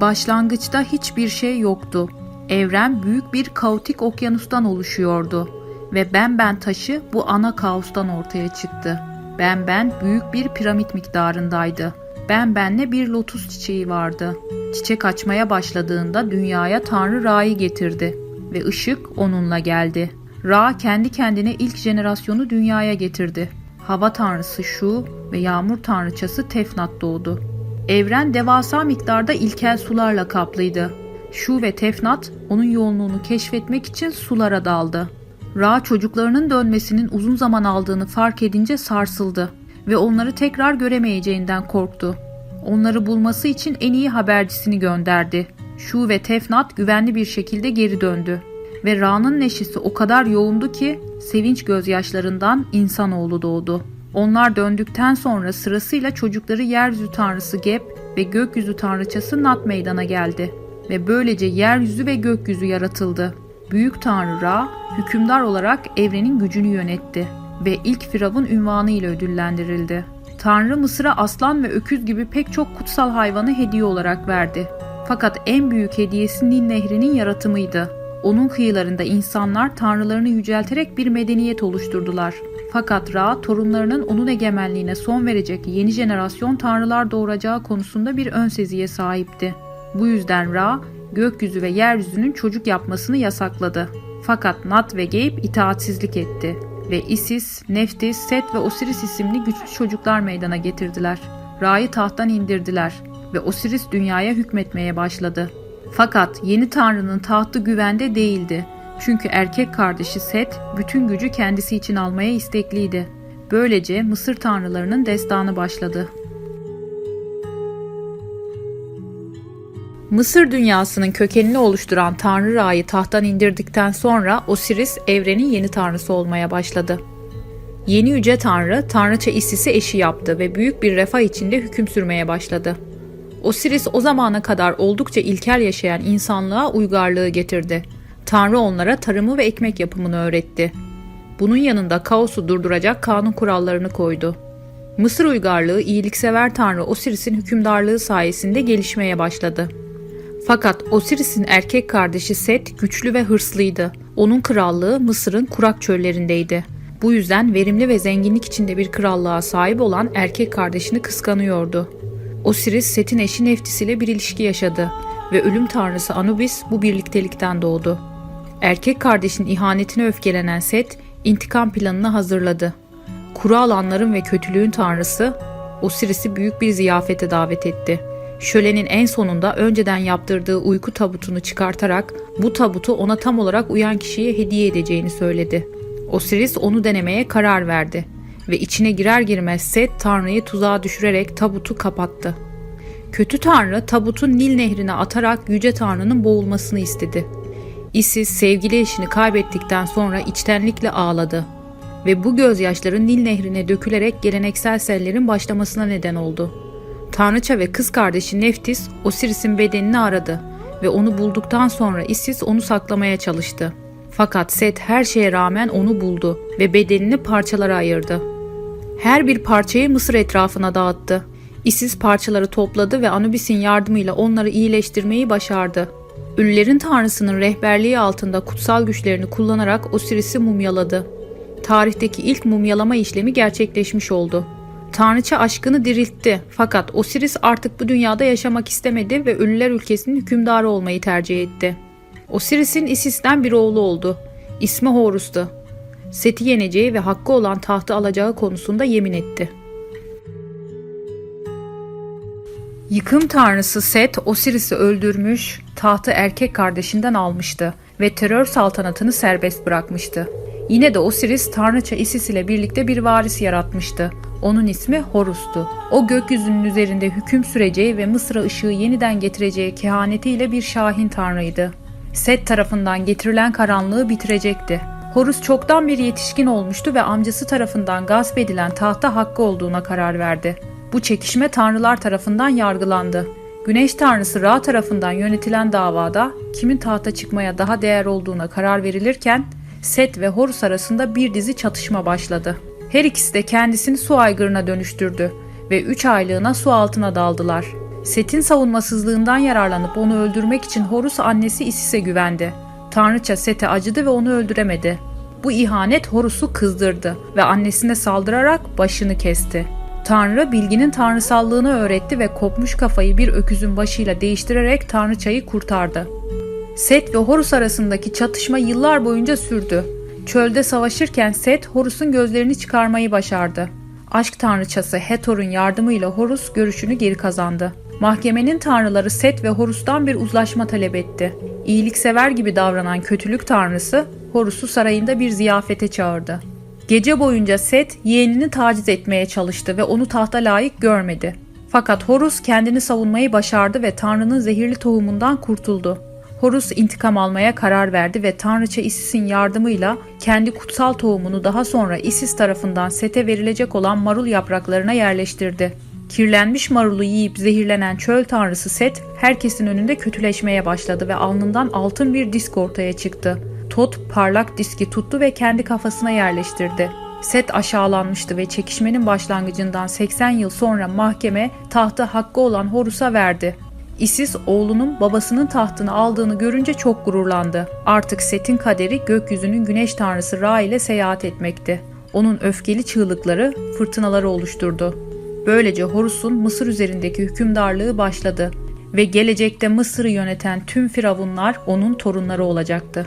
Başlangıçta hiçbir şey yoktu. Evren büyük bir kaotik okyanustan oluşuyordu ve ben ben taşı bu ana kaostan ortaya çıktı. Ben ben büyük bir piramit miktarındaydı. Ben benle bir lotus çiçeği vardı. Çiçek açmaya başladığında dünyaya Tanrı Ra'yı getirdi ve ışık onunla geldi. Ra kendi kendine ilk jenerasyonu dünyaya getirdi. Hava tanrısı Şu ve yağmur tanrıçası Tefnat doğdu. Evren devasa miktarda ilkel sularla kaplıydı. Şu ve Tefnat onun yoğunluğunu keşfetmek için sulara daldı. Ra çocuklarının dönmesinin uzun zaman aldığını fark edince sarsıldı ve onları tekrar göremeyeceğinden korktu. Onları bulması için en iyi habercisini gönderdi. Şu ve Tefnat güvenli bir şekilde geri döndü ve Ra'nın neşesi o kadar yoğundu ki sevinç gözyaşlarından insanoğlu doğdu. Onlar döndükten sonra sırasıyla çocukları yeryüzü tanrısı Geb ve gökyüzü tanrıçası Nat meydana geldi ve böylece yeryüzü ve gökyüzü yaratıldı. Büyük Tanrı Ra hükümdar olarak evrenin gücünü yönetti ve ilk Firavun ünvanı ile ödüllendirildi. Tanrı Mısır'a aslan ve öküz gibi pek çok kutsal hayvanı hediye olarak verdi. Fakat en büyük hediyesi Nil Nehri'nin yaratımıydı. Onun kıyılarında insanlar tanrılarını yücelterek bir medeniyet oluşturdular. Fakat Ra torunlarının onun egemenliğine son verecek yeni jenerasyon tanrılar doğuracağı konusunda bir ön seziye sahipti. Bu yüzden Ra gökyüzü ve yeryüzünün çocuk yapmasını yasakladı. Fakat Nat ve Geyb itaatsizlik etti ve Isis, Neftis, Set ve Osiris isimli güçlü çocuklar meydana getirdiler. Ra'yı tahttan indirdiler ve Osiris dünyaya hükmetmeye başladı. Fakat yeni tanrının tahtı güvende değildi. Çünkü erkek kardeşi Set bütün gücü kendisi için almaya istekliydi. Böylece Mısır tanrılarının destanı başladı. Mısır dünyasının kökenini oluşturan Tanrı Ra'yı tahttan indirdikten sonra Osiris evrenin yeni tanrısı olmaya başladı. Yeni yüce tanrı tanrıça Isis'i eşi yaptı ve büyük bir refah içinde hüküm sürmeye başladı. Osiris o zamana kadar oldukça ilkel yaşayan insanlığa uygarlığı getirdi. Tanrı onlara tarımı ve ekmek yapımını öğretti. Bunun yanında kaosu durduracak kanun kurallarını koydu. Mısır uygarlığı iyiliksever tanrı Osiris'in hükümdarlığı sayesinde gelişmeye başladı. Fakat Osiris'in erkek kardeşi Set güçlü ve hırslıydı. Onun krallığı Mısır'ın kurak çöllerindeydi. Bu yüzden verimli ve zenginlik içinde bir krallığa sahip olan erkek kardeşini kıskanıyordu. Osiris Set'in eşi Neftis ile bir ilişki yaşadı ve ölüm tanrısı Anubis bu birliktelikten doğdu. Erkek kardeşin ihanetine öfkelenen Set intikam planını hazırladı. Kuru alanların ve kötülüğün tanrısı Osiris'i büyük bir ziyafete davet etti. Şölenin en sonunda önceden yaptırdığı uyku tabutunu çıkartarak bu tabutu ona tam olarak uyan kişiye hediye edeceğini söyledi. Osiris onu denemeye karar verdi ve içine girer girmez Set Tanrı'yı tuzağa düşürerek tabutu kapattı. Kötü Tanrı tabutu Nil nehrine atarak Yüce Tanrı'nın boğulmasını istedi. Isis sevgili eşini kaybettikten sonra içtenlikle ağladı ve bu gözyaşları Nil nehrine dökülerek geleneksel sellerin başlamasına neden oldu. Tanrıça ve kız kardeşi Neftis Osiris'in bedenini aradı ve onu bulduktan sonra Isis onu saklamaya çalıştı. Fakat Set her şeye rağmen onu buldu ve bedenini parçalara ayırdı. Her bir parçayı Mısır etrafına dağıttı. Isis parçaları topladı ve Anubis'in yardımıyla onları iyileştirmeyi başardı. Ölülerin tanrısının rehberliği altında kutsal güçlerini kullanarak Osiris'i mumyaladı. Tarihteki ilk mumyalama işlemi gerçekleşmiş oldu. Tanrıça aşkını diriltti fakat Osiris artık bu dünyada yaşamak istemedi ve ölüler ülkesinin hükümdarı olmayı tercih etti. Osiris'in Isis'ten bir oğlu oldu. İsmi Horus'tu. Set'i yeneceği ve hakkı olan tahtı alacağı konusunda yemin etti. Yıkım tanrısı Set Osiris'i öldürmüş, tahtı erkek kardeşinden almıştı ve terör saltanatını serbest bırakmıştı. Yine de Osiris tanrıça Isis ile birlikte bir varis yaratmıştı. Onun ismi Horus'tu. O gökyüzünün üzerinde hüküm süreceği ve Mısır'a ışığı yeniden getireceği kehanetiyle bir şahin tanrıydı. Set tarafından getirilen karanlığı bitirecekti. Horus çoktan bir yetişkin olmuştu ve amcası tarafından gasp edilen tahta hakkı olduğuna karar verdi. Bu çekişme tanrılar tarafından yargılandı. Güneş tanrısı Ra tarafından yönetilen davada kimin tahta çıkmaya daha değer olduğuna karar verilirken Set ve Horus arasında bir dizi çatışma başladı. Her ikisi de kendisini su aygırına dönüştürdü ve üç aylığına su altına daldılar. Set'in savunmasızlığından yararlanıp onu öldürmek için Horus annesi Isis'e güvendi. Tanrıça Set'e acıdı ve onu öldüremedi. Bu ihanet Horus'u kızdırdı ve annesine saldırarak başını kesti. Tanrı bilginin tanrısallığını öğretti ve kopmuş kafayı bir öküzün başıyla değiştirerek tanrıçayı kurtardı. Set ve Horus arasındaki çatışma yıllar boyunca sürdü. Çölde savaşırken Set, Horus'un gözlerini çıkarmayı başardı. Aşk tanrıçası Hathor'un yardımıyla Horus görüşünü geri kazandı. Mahkemenin tanrıları Set ve Horus'tan bir uzlaşma talep etti. İyiliksever gibi davranan kötülük tanrısı Horus'u sarayında bir ziyafete çağırdı. Gece boyunca Set yeğenini taciz etmeye çalıştı ve onu tahta layık görmedi. Fakat Horus kendini savunmayı başardı ve Tanrı'nın zehirli tohumundan kurtuldu. Horus intikam almaya karar verdi ve Tanrıça Isis'in yardımıyla kendi kutsal tohumunu daha sonra Isis tarafından Set'e verilecek olan marul yapraklarına yerleştirdi. Kirlenmiş marulu yiyip zehirlenen çöl tanrısı Set, herkesin önünde kötüleşmeye başladı ve alnından altın bir disk ortaya çıktı. Tot parlak diski tuttu ve kendi kafasına yerleştirdi. Set aşağılanmıştı ve çekişmenin başlangıcından 80 yıl sonra mahkeme tahtı hakkı olan Horus'a verdi. Isis oğlunun babasının tahtını aldığını görünce çok gururlandı. Artık Set'in kaderi gökyüzünün güneş tanrısı Ra ile seyahat etmekti. Onun öfkeli çığlıkları fırtınaları oluşturdu. Böylece Horus'un Mısır üzerindeki hükümdarlığı başladı ve gelecekte Mısır'ı yöneten tüm firavunlar onun torunları olacaktı.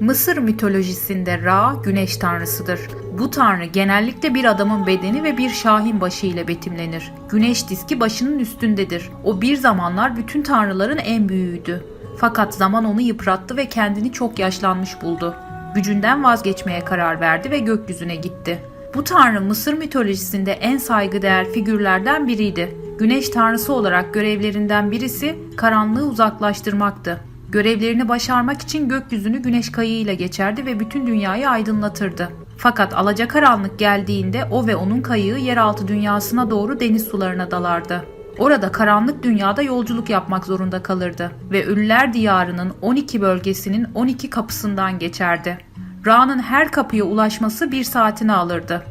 Mısır mitolojisinde Ra güneş tanrısıdır. Bu tanrı genellikle bir adamın bedeni ve bir şahin başı ile betimlenir. Güneş diski başının üstündedir. O bir zamanlar bütün tanrıların en büyüğüydü. Fakat zaman onu yıprattı ve kendini çok yaşlanmış buldu. Gücünden vazgeçmeye karar verdi ve gökyüzüne gitti. Bu tanrı Mısır mitolojisinde en saygıdeğer figürlerden biriydi. Güneş tanrısı olarak görevlerinden birisi karanlığı uzaklaştırmaktı. Görevlerini başarmak için gökyüzünü güneş kayığıyla geçerdi ve bütün dünyayı aydınlatırdı. Fakat alacakaranlık geldiğinde o ve onun kayığı yeraltı dünyasına doğru deniz sularına dalardı. Orada karanlık dünyada yolculuk yapmak zorunda kalırdı ve Ölüler Diyarı'nın 12 bölgesinin 12 kapısından geçerdi. Ra'nın her kapıya ulaşması bir saatini alırdı.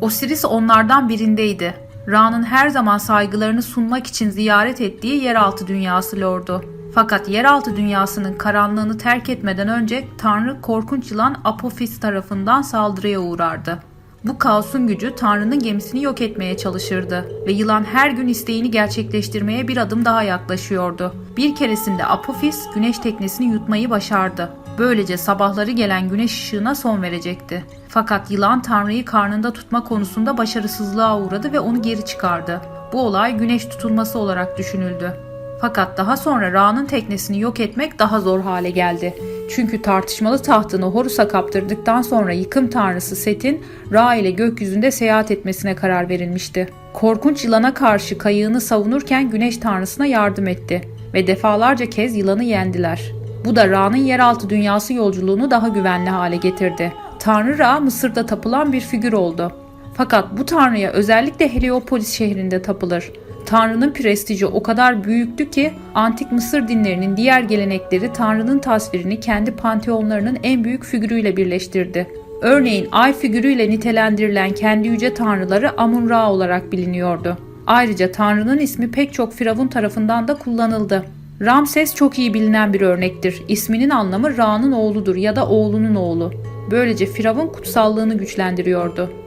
Osiris onlardan birindeydi. Ra'nın her zaman saygılarını sunmak için ziyaret ettiği yeraltı dünyası lordu. Fakat yeraltı dünyasının karanlığını terk etmeden önce Tanrı korkunç yılan Apophis tarafından saldırıya uğrardı. Bu kaosun gücü Tanrı'nın gemisini yok etmeye çalışırdı ve yılan her gün isteğini gerçekleştirmeye bir adım daha yaklaşıyordu. Bir keresinde Apophis güneş teknesini yutmayı başardı. Böylece sabahları gelen güneş ışığına son verecekti. Fakat yılan Tanrı'yı karnında tutma konusunda başarısızlığa uğradı ve onu geri çıkardı. Bu olay güneş tutulması olarak düşünüldü. Fakat daha sonra Ra'nın teknesini yok etmek daha zor hale geldi. Çünkü tartışmalı tahtını Horus'a kaptırdıktan sonra yıkım tanrısı Set'in Ra ile gökyüzünde seyahat etmesine karar verilmişti. Korkunç yılana karşı kayığını savunurken güneş tanrısına yardım etti ve defalarca kez yılanı yendiler. Bu da Ra'nın yeraltı dünyası yolculuğunu daha güvenli hale getirdi. Tanrı Ra Mısır'da tapılan bir figür oldu. Fakat bu tanrıya özellikle Heliopolis şehrinde tapılır. Tanrı'nın prestiji o kadar büyüktü ki antik Mısır dinlerinin diğer gelenekleri Tanrı'nın tasvirini kendi panteonlarının en büyük figürüyle birleştirdi. Örneğin ay figürüyle nitelendirilen kendi yüce tanrıları Amun-Ra olarak biliniyordu. Ayrıca Tanrı'nın ismi pek çok firavun tarafından da kullanıldı. Ramses çok iyi bilinen bir örnektir. İsminin anlamı Ra'nın oğludur ya da oğlunun oğlu. Böylece firavun kutsallığını güçlendiriyordu.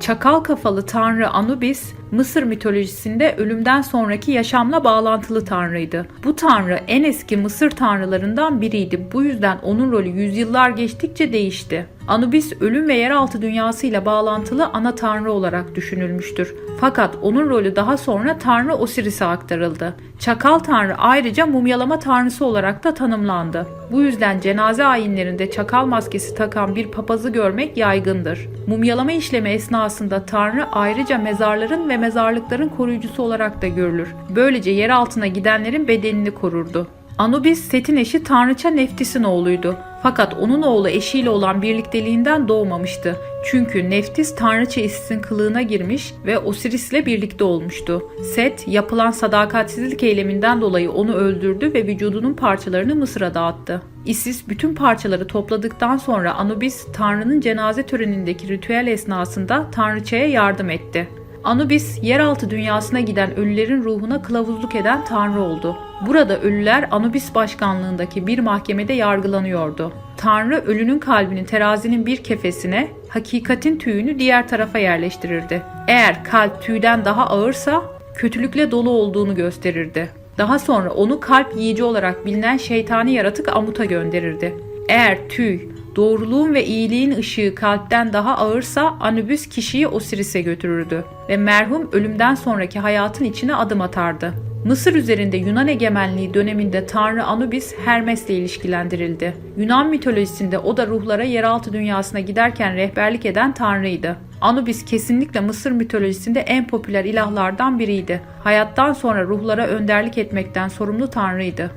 Çakal kafalı tanrı Anubis, Mısır mitolojisinde ölümden sonraki yaşamla bağlantılı tanrıydı. Bu tanrı en eski Mısır tanrılarından biriydi. Bu yüzden onun rolü yüzyıllar geçtikçe değişti. Anubis ölüm ve yeraltı dünyasıyla bağlantılı ana tanrı olarak düşünülmüştür. Fakat onun rolü daha sonra tanrı Osiris'e aktarıldı. Çakal tanrı ayrıca mumyalama tanrısı olarak da tanımlandı. Bu yüzden cenaze ayinlerinde çakal maskesi takan bir papazı görmek yaygındır. Mumyalama işlemi esnasında tanrı ayrıca mezarların ve mezarlıkların koruyucusu olarak da görülür. Böylece yer altına gidenlerin bedenini korurdu. Anubis Set'in eşi Tanrıça Neftis'in oğluydu. Fakat onun oğlu eşiyle olan birlikteliğinden doğmamıştı. Çünkü Neftis Tanrıça Isis'in kılığına girmiş ve Osiris ile birlikte olmuştu. Set yapılan sadakatsizlik eyleminden dolayı onu öldürdü ve vücudunun parçalarını Mısır'a dağıttı. Isis bütün parçaları topladıktan sonra Anubis Tanrı'nın cenaze törenindeki ritüel esnasında Tanrıçaya yardım etti. Anubis, yeraltı dünyasına giden ölülerin ruhuna kılavuzluk eden tanrı oldu. Burada ölüler Anubis başkanlığındaki bir mahkemede yargılanıyordu. Tanrı ölünün kalbini terazinin bir kefesine, hakikatin tüyünü diğer tarafa yerleştirirdi. Eğer kalp tüyden daha ağırsa kötülükle dolu olduğunu gösterirdi. Daha sonra onu kalp yiyici olarak bilinen şeytani yaratık Amut'a gönderirdi. Eğer tüy, doğruluğun ve iyiliğin ışığı kalpten daha ağırsa Anubis kişiyi Osiris'e götürürdü ve merhum ölümden sonraki hayatın içine adım atardı. Mısır üzerinde Yunan egemenliği döneminde Tanrı Anubis Hermes'le ilişkilendirildi. Yunan mitolojisinde o da ruhlara yeraltı dünyasına giderken rehberlik eden tanrıydı. Anubis kesinlikle Mısır mitolojisinde en popüler ilahlardan biriydi. Hayattan sonra ruhlara önderlik etmekten sorumlu tanrıydı.